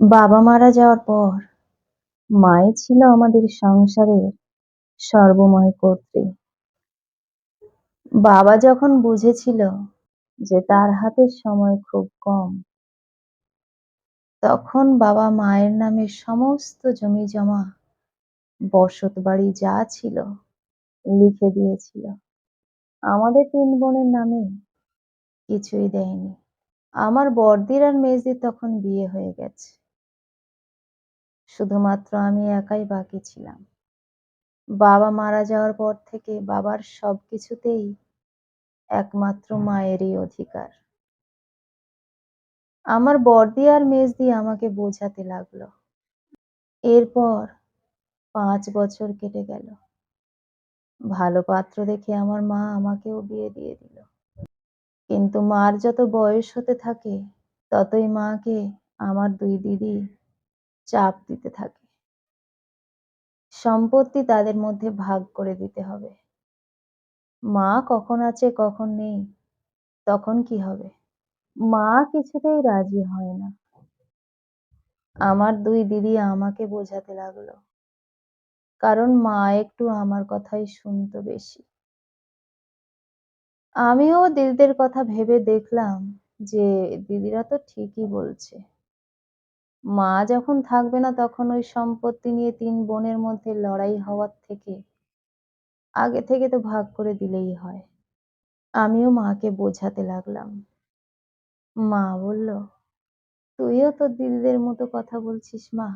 বাবা মারা যাওয়ার পর মাই ছিল আমাদের সংসারের সর্বময় কর্ত্রী। বাবা যখন বুঝেছিল যে তার হাতে সময় খুব কম, তখন বাবা মায়ের নামে সমস্ত জমি জমা বসত বাড়ি যা ছিল লিখে দিয়েছিল। আমাদের তিন বোনের নামে কিছুই দেয়নি। আমার বড়দির আর মেজদির তখন বিয়ে হয়ে গেছে। শুধুমাত্র আমি একাই বাকি ছিলাম। বাবা মারা যাওয়ার পর থেকে বাবার সব কিছুতেই একমাত্র মায়েরই অধিকার। আমার বড়দি আর মেজদি আমাকে বোঝাতে লাগল। এরপর পাঁচ বছর কেটে গেল। ভালো পাত্র দেখে আমার মা আমাকেও বিয়ে দিয়ে দিল। কিন্তু মার যত বয়স হতে থাকে, ততই মাকে আমার দুই দিদি চাপ দিতে থাকে। সম্পত্তি তাদের মধ্যে ভাগ করে দিতে হবে। মা কখন আছে, কখন নেই, তখন কি হবে? মা কিছুতেই রাজি হয় না। আমার দুই দিদি আমাকে বোঝাতে লাগল। কারণ মা একটু আমার কথাই শুনতো বেশি। আমিও দিদিদের কথা ভেবে দেখলাম যে দিদিরা তো ঠিকই বলছে। মা যখন থাকবে না তখন ওই সম্পত্তি নিয়ে তিন বোনের মধ্যে লড়াই হওয়ার থেকে আগে থেকে তো ভাগ করে দিলেই হয়। আমিও মাকে বোঝাতে লাগলাম। মা বলল, তুইও তো দিদিদের মতো কথা বলছিস মা।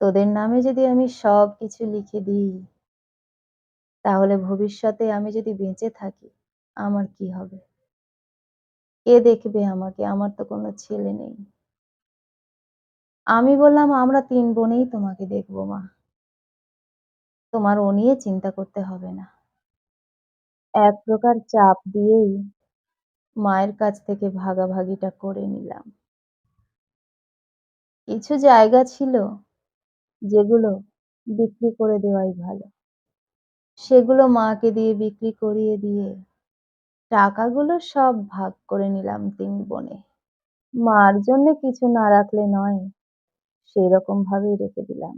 তোদের নামে যদি আমি সব কিছু লিখে দিই, তাহলে ভবিষ্যতে আমি যদি বেঁচে থাকি, আমার কি হবে? কে দেখবে আমাকে, আমার তো কোনো ছেলে নেই। আমি বললাম, আমরা তিন বোনেই তোমাকে দেখব মা। তোমার ও নিয়ে চিন্তা করতে হবে না। এক প্রকার চাপ দিয়েই মায়ের কাছ থেকে ভাগাভাগিটা করে নিলাম। কিছু জায়গা ছিল যেগুলো বিক্রি করে দেওয়াই ভালো। সেগুলো মাকে দিয়ে বিক্রি করিয়ে দিয়ে টাকাগুলো সব ভাগ করে নিলাম তিন বোনে। মার জন্য কিছু না রাখলে নয় সেই রকম ভাবেই রেখে দিলাম।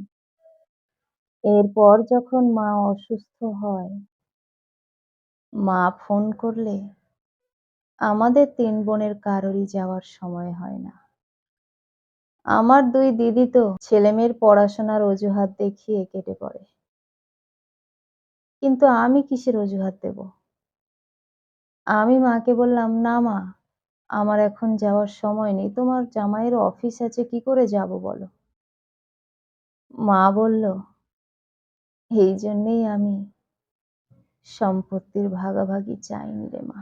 এরপর যখন মা অসুস্থ হয়, মা ফোন করলে, আমাদের তিন বোনের কারোরই যাওয়ার সময় হয় না। আমার দুই দিদি তো ছেলেমেয়ের পড়াশোনার অজুহাত দেখিয়ে কেটে পড়ে। কিন্তু আমি কিসের অজুহাত দেব? আমি মাকে বললাম, না মা, আমার এখন যাওয়ার সময় নেই। তোমার জামাইয়ের অফিস আছে, কি করে যাব বলো? মা বলল, এই জন্যেই আমি সম্পত্তির ভাগাভাগি চাইনি রে মা।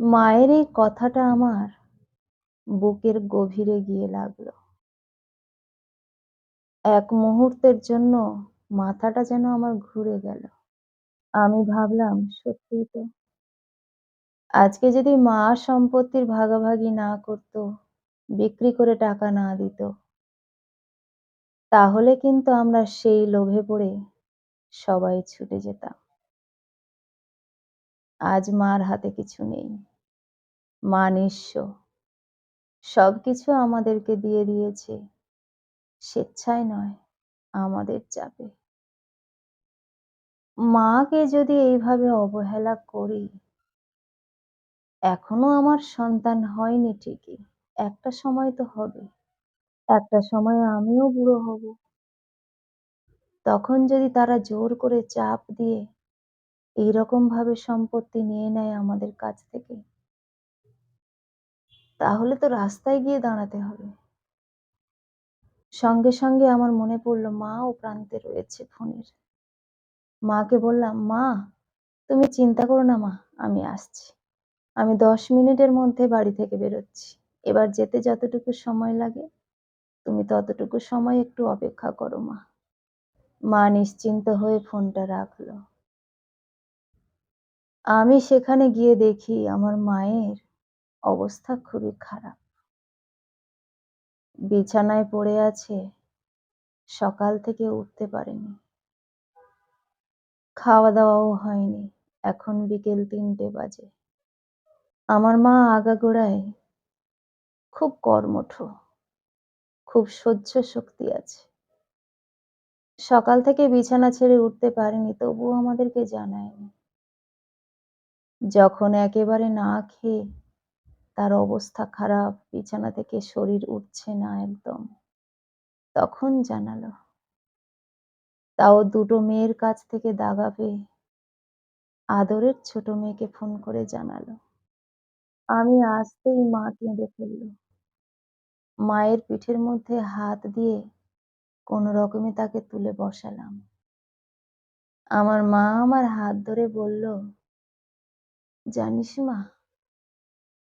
মায়ের এই কথাটা আমার বুকের গভীরে গিয়ে লাগল। এক মুহূর্তের জন্য মাথাটা যেন আমার ঘুরে গেল। আমি ভাবলাম, সত্যিই তো আজকে যদি মা সম্পত্তির ভাগাভাগি না করত, বিক্রি করে টাকা না দিত, তাহলে কিন্তু আমরা সেই লোভে পড়ে সবাই ছুটে যেতাম। আজ মার হাতে কিছু নেই, মা নিঃস্ব। সবকিছু আমাদেরকে দিয়ে দিয়েছে, স্বেচ্ছায় নয়, আমাদের চাপে। মাকে যদি এইভাবে অবহেলা করি এখনও আমার সন্তান হয়নি ঠিকই। একটা সময় তো হবে। একটা সময় আমিও বুড়ো হব। তখন যদি তারা জোর করে চাপ দিয়ে এইরকম ভাবে সম্পত্তি নিয়ে নেয় আমাদের কাছ থেকে, তাহলে তো রাস্তায় গিয়ে দাঁড়াতে হবে। সঙ্গে সঙ্গে আমার মনে পড়ল, মা ও প্রান্তে রয়েছে ফোনের। মাকে বললাম, মা, তুমি চিন্তা করো না মা, আমি আসছি। আমি দশ মিনিটের মধ্যে বাড়ি থেকে বেরোচ্ছি। এবার যেতে যতটুকু সময় লাগে, তুমি ততটুকু সময় একটু অপেক্ষা করো, মা। মা নিশ্চিন্ত হয়ে ফোনটা রাখল। আমি সেখানে গিয়ে দেখি আমার মায়ের অবস্থা খুবই খারাপ। বিছানায় পড়ে আছে, সকাল থেকে উঠতে পারেনি। খাওয়া দাওয়াও হয়নি, এখন বিকেল তিনটে বাজে। আমার মা আগাগোড়ায় খুব কর্মঠ। খুব সহ্য শক্তি আছে। সকাল থেকে বিছানা ছেড়ে উঠতে পারেনি তবুও আমাদেরকে জানায়নি। যখন একেবারে না খেয়ে তার অবস্থা খারাপ, বিছানা থেকে শরীর উঠছে না একদম। তখন জানালো। তাও দুটো মেয়ের কাছ থেকে দাগা পেয়ে আদরের ছোট মেয়েকে ফোন করে জানালো। আমি আসতেই মা কেঁদে ফেলল। মায়ের পিঠের মধ্যে হাত দিয়ে কোনো রকমে তাকে তুলে বসালাম। আমার মা আমার হাত ধরে বলল, "জানিস মা,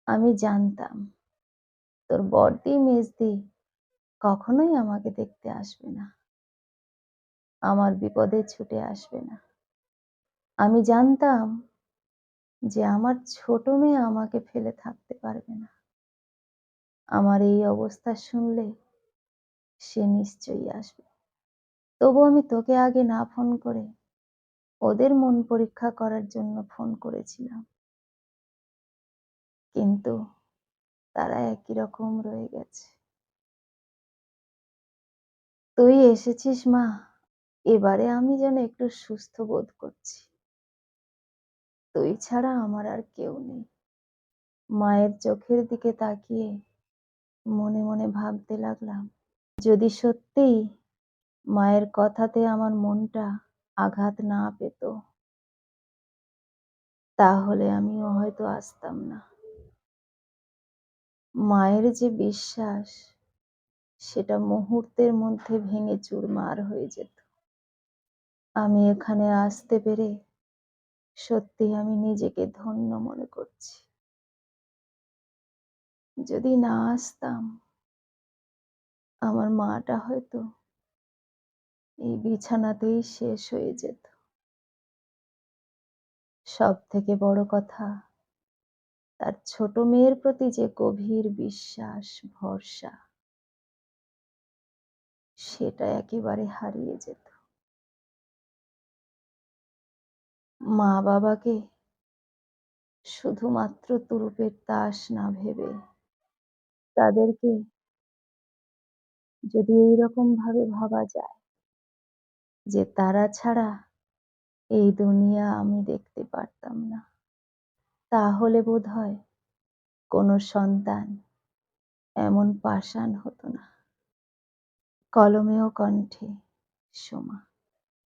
আমি জানতাম তোর বড়দি মেজদি কখনোই আমাকে দেখতে আসবে না। আমার বিপদে ছুটে আসবে না। আমি জানতাম যে আমার ছোট মেয়ে আমাকে ফেলে থাকতে পারবে না। আমার এই অবস্থা শুনলে সে নিশ্চয়ই আসবে। তবু আমি তোকে আগে না ফোন করে ওদের মন পরীক্ষা করার জন্য ফোন করেছিলাম। কিন্তু তারা একই রকম রয়ে গেছে। তুই এসেছিস মা, এবারে আমি যেন একটু সুস্থ বোধ করছি। তুই ছাড়া আমার আর কেউ নেই। মায়ের চোখের দিকে তাকিয়ে মনে মনে ভাবতে লাগলাম, যদি সত্যিই মায়ের কথাতে আমার মনটা আঘাত না পেত তাহলে আমিও হয়তো আসতাম না। মায়ের যে বিশ্বাস সেটা মুহূর্তের মধ্যে ভেঙে চুরমার হয়ে যেত। আমি এখানে আসতে পেরে সত্যিই আমি নিজেকে ধন্য মনে করছি। যদি না আসতাম আমার মাটা হয়তো এই বিছানাতেই শেষ হয়ে যেত। সবথেকে বড় কথা তার ছোট মেয়ের প্রতি যে গভীর বিশ্বাস, ভরসা সেটা একেবারে হারিয়ে যেত। মা-বাবাকে শুধুমাত্র তুরুপের তাস না ভেবে তাদেরকে যদি এইরকম ভাবে ভাবা যায় যে তারা ছাড়া এই দুনিয়া আমি দেখতে পারতাম না। তাহলে বোধ হয় কোনো সন্তান এমন পাষাণ হতো না। কলমেও কণ্ঠে সোমা